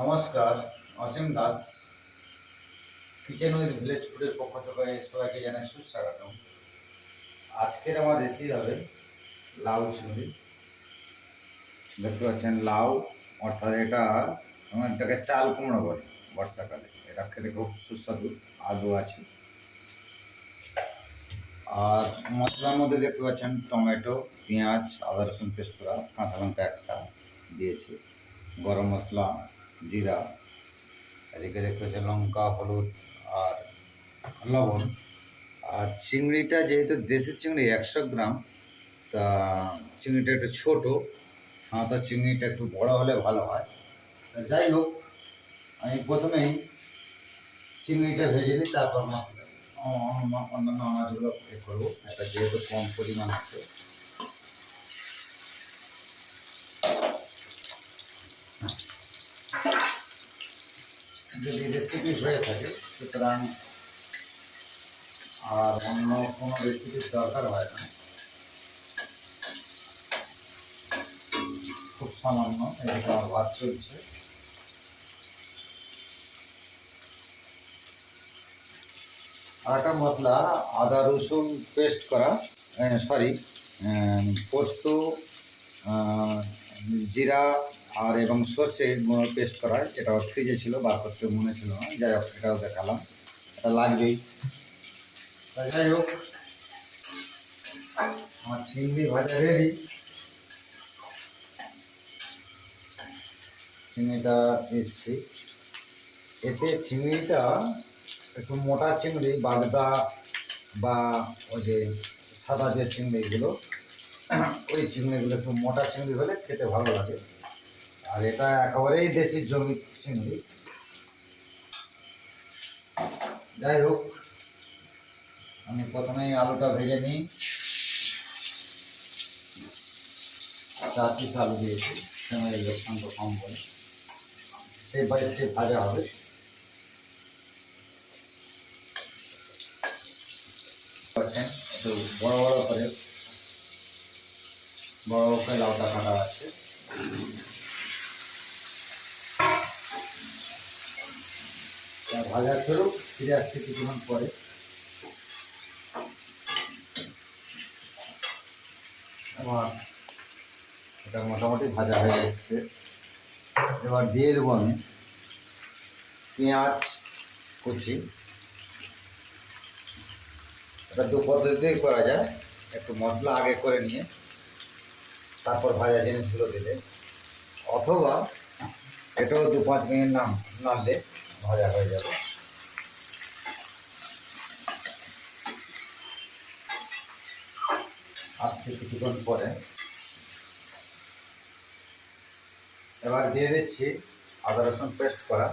নমস্কার, Asim Das. Kitchen with village ফুডের পক্ষ থেকে সবাইকে জানাই সুস্বাগতম। আজকের আমার রেসিপি হবে লাউ চিংড়ি দেখতে পাচ্ছেন লাউ, অর্থাৎ এটা আমার এটাকে চাল কুমড়ো বলে বর্ষাকালে। এটা খেতে খুব সুস্বাদু, আলু আছে। আর মশলার মধ্যে দেখতে পাচ্ছেন টমেটো, পেঁয়াজ, আদা রসুন পেস্ট করা, কাঁচা লঙ্কা একটা দিয়েছি। গরম মশলা জিরা, এদিকে দেখতে পাচ্ছেন লঙ্কা, হলুদ আর লবণ। আর চিংড়িটা যেহেতু দেশি চিংড়ি, একশো গ্রাম, তা চিংড়িটা একটু ছোটো সাঁতার চিংড়িটা একটু বড় হলে ভালো হয়। তা যাই হোক, আমি প্রথমেই চিংড়িটা ভেজে নিই, তারপর অন্য- অন্যান্য আনাজগুলো করব এটা যেহেতু কম পরিমাণ আছে। যদি রেসিপি হয়ে থাকে, সুতরাং আর অন্য কোনো রেসিপির দরকার হয় না। খুব সামান্য এদিকে আমার ভাত চলছে। আর একটা মশলা, আদা রসুন পেস্ট করা সরি পোস্ত জিরা আর এবং সর্ষে পেস্ট করা এটা ফ্রিজে ছিল, বার করতে মনে ছিল না। যাই হোক, এটাও দেখালাম। এটা লাগবেই। যাই হোক, আমার চিংড়ি ভাজা রেডি চিংড়িটা দিচ্ছি। এতে চিংড়িটা একটু মোটা চিংড়ি বাগদা বা ওই যে সাদা যে চিংড়িগুলো, ওই চিংড়িগুলো একটু মোটা চিংড়ি হলে খেতে ভালো লাগে। আর এটা একেবারেই দেশি জমি চিংড়ি। যাই হোক, আমি প্রথমেই আলুটা ভেজে নিই। চার পিস আলু দিয়েছি ফ্যামিলির লোকসান্ত কম করে। স্টেপ বাই স্টেপ ভাজা হবে। একটু বড় বড় করে, বড় বড় করে লাউটা কাটা আছে। ভাজা করুক ফিরে আসছে কিছুক্ষণ পরে। আমার এটা মোটামুটি ভাজা হয়ে এসছে। এবার দিয়ে দেবো আমি পেঁয়াজ, কুচি। এটা দু পদ্ধতিতেই করা যায়। একটু মশলা আগে করে নিয়ে তারপর ভাজা জিনিসগুলো দিলে। অথবা এটাও দু পাঁচ মিনিট নাম নাড়লে ভাজা হয়ে যাবে। আসছে কিছুক্ষণ পরে। এবার দিয়ে দিচ্ছি আদা রসুন পেস্ট করা।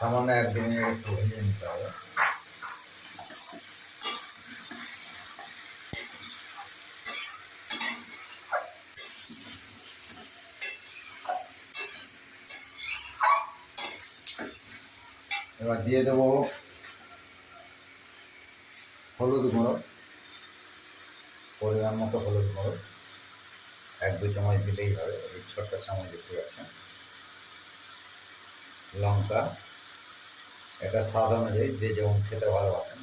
সামান্য এক দু মিনিট একটু ভেজে নিতে হবে। এবার দিয়ে দেবো হলুদ গুঁড়ো, পরিমাণ মতো হলুদ গুঁড়ো। এক দু চামচ দিলেই হবে, ওই ছোট্ট চামচ দেখতে পাচ্ছেন লঙ্কা, এটা স্বাদ অনুযায়ী যে যেমন খেতে ভালোবাসেন।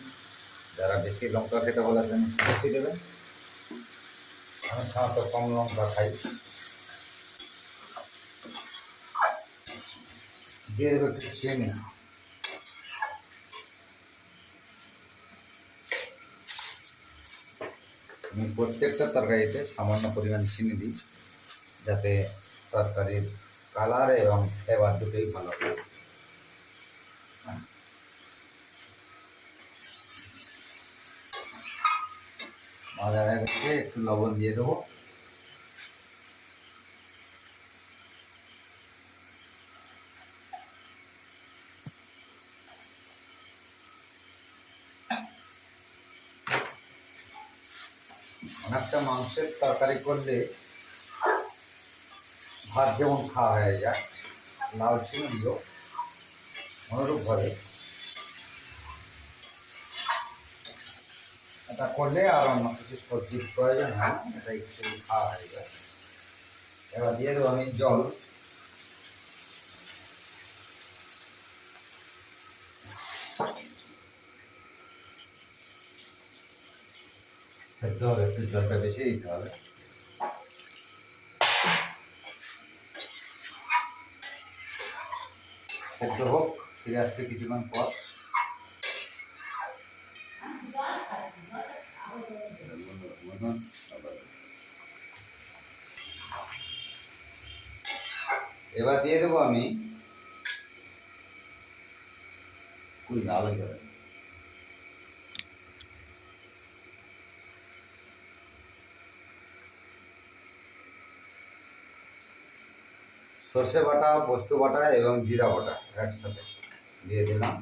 যারা বেশি লঙ্কা খেতে ভালোবাসেন বেশি দেবেন। আমি সাধারণত কম লঙ্কা খাই। দিয়ে দেবে একটু চিনি। আমি প্রত্যেকটা তরকারিতে সামান্য পরিমাণ চিনি দিই, যাতে তরকারির কালার এবং ফ্লেভার দুটোই ভালো হয় হ্যাঁ। হয়ে গেছে, একটু লবণ দিয়ে দেবো অনেকটা মাংসের তরকারি করলে ভাত যেমন খাওয়া হয়ে যায় লাল চিংড়িও অনুরূপভাবে এটা করলে আর অন্য কিছু সবজির প্রয়োজন হয় এটাই এটা একটু খাওয়া হয়ে যায়। এবার দিয়ে দেবো আমি জল। সেদ্ধ হবে একটু জলটা বেশি দিতে হবে সেদ্ধ হোক, ফিরে আসছে কিছুক্ষণ পর। এবার দিয়ে দেবো আমি কুই আলো যাবে সর্ষে বাটা, পোস্ত বাটা এবং জিরা বাটা একসাথে দিয়ে দিলাম।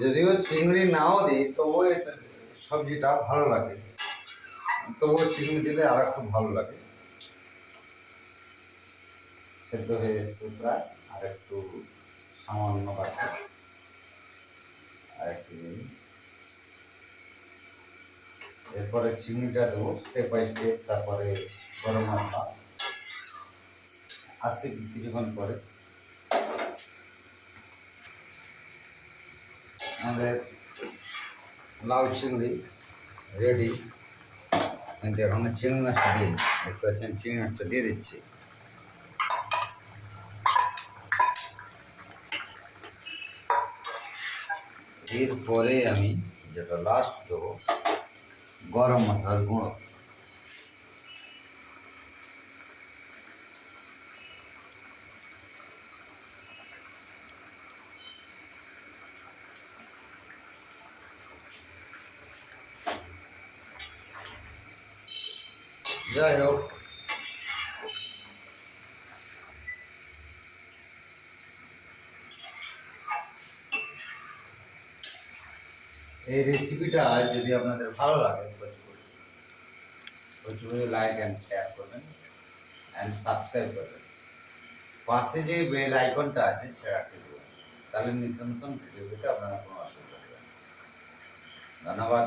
যদিও চিংড়ি নাও দিই, তবুও সবজিটা ভালো লাগে। তবুও চিংড়ি দিলে আর খুব ভালো লাগে। সেদ্ধ হয়ে এসছে প্রায়, আর একটু সামান্য বাকি। আর একটু। এরপরে চিংড়িটা দেবো স্টেপ বাই স্টেপ তারপরে গরম মশলা আসছে কিছুক্ষণ পরে, আমাদের লাউ চিংড়ি রেডি কিন্তু এখন চিংড়ি মাছটা দিয়ে দেখতে পাচ্ছেন, চিংড়ি মাছটা দিয়ে দিচ্ছি। এরপরে আমি যেটা লাস্ট দেবো গরম মশলার গুঁড়ো। যাই হোক। এই রেসিপিটা যদি আপনাদের ভালো লাগে প্রচুর লাইক অ্যান্ড শেয়ার করবেন অ্যান্ড সাবস্ক্রাইব করবেন। পাশে যে বেল আইকনটা আছে সেটা করবেন। তাহলে নিত্য নতুন ভিডিও পেতে আপনারা কোনো অসুবিধা হবে ধন্যবাদ।